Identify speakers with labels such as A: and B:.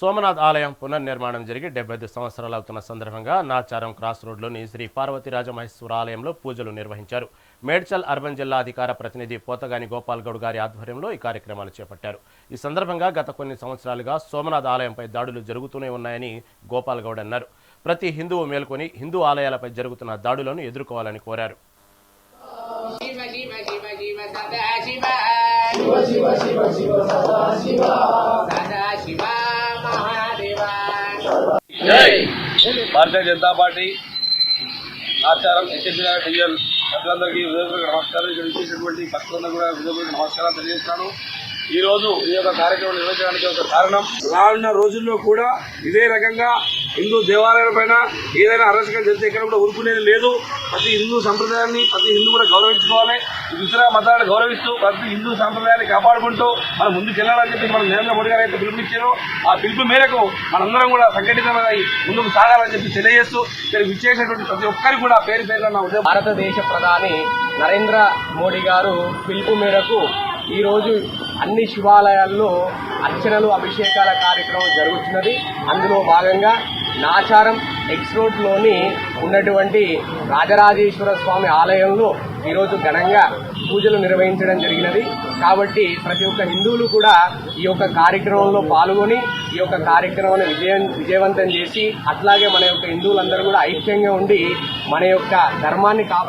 A: సోమనాథ్ ఆలయం పునర్నిర్మాణం జరిగి డెబ్బై ఐదు సంవత్సరాలు అవుతున్న సందర్భంగా నాచారం క్రాస్ రోడ్లోని శ్రీ పార్వతీ రాజమహేశ్వర ఆలయంలో పూజలు నిర్వహించారు మేడ్చల్ అర్బన్ జిల్లా అధికార ప్రతినిధి పోతగాని గోపాల్ గౌడ్ గారి ఆధ్వర్యంలో ఈ కార్యక్రమాలు చేపట్టారు ఈ సందర్భంగా గత కొన్ని సంవత్సరాలుగా సోమనాథ్ ఆలయంపై దాడులు జరుగుతూనే ఉన్నాయని గోపాల్ గౌడ్ అన్నారు ప్రతి హిందువు మేల్కొని హిందూ ఆలయాలపై జరుగుతున్న దాడులను ఎదుర్కోవాలని కోరారు
B: భారతీయ జనతా పార్టీ ఆచారం ఎస్ఎస్సీ డిఎల్ ప్రజలందరికీ హృదయపూర్వక నమస్కారం ఇక్కడ ఇచ్చేటటువంటి భక్తులందరూ కూడా హృదయపూర్వక నమస్కారం తెలియజేస్తాను ఈ రోజు ఈ యొక్క కార్యక్రమం నిర్వహించడానికి ఒక కారణం. రానున్న రోజుల్లో కూడా ఇదే రకంగా హిందూ దేవాలయాల పైన ఏదైనా అరాచకం జరిగితే ఇక్కడ కూడా ఊరుకునేది లేదు. ప్రతి హిందూ సంప్రదాయాన్ని ప్రతి హిందూ కూడా గౌరవించుకోవాలి. ఇతర మతాలను గౌరవిస్తూ ప్రతి హిందూ సంప్రదాయాన్ని కాపాడుకుంటూ మనం ముందుకు వెళ్ళాలని చెప్పి మనం నరేంద్ర మోడీ గారు అయితే పిలుపునిచ్చారు. ఆ పిలుపు మేరకు మనందరం కూడా సంఘటితమై ముందుకు సాగాలని చెప్పి తెలియజేస్తూ ఇక్కడ విచ్చేసినటువంటి ప్రతి ఒక్కరికి కూడా పేరు పేరున నా
C: భారతదేశ ప్రధాని నరేంద్ర మోడీ గారు పిలుపు మేరకు ఈరోజు అన్ని శివాలయాల్లో అర్చనలు అభిషేకాల కార్యక్రమం జరుగుతున్నది. అందులో భాగంగా నాచారం ఎక్స్ రోడ్లోని ఉన్నటువంటి రాజరాజేశ్వర స్వామి ఆలయంలో ఈరోజు ఘనంగా పూజలు నిర్వహించడం జరిగినది. కాబట్టి ప్రతి ఒక్క హిందువులు కూడా ఈ యొక్క కార్యక్రమంలో పాల్గొని ఈ యొక్క కార్యక్రమాన్ని విజయం విజయవంతం చేసి అట్లాగే మన యొక్క హిందువులందరూ కూడా ఐక్యంగా ఉండి మన యొక్క ధర్మాన్ని కాపా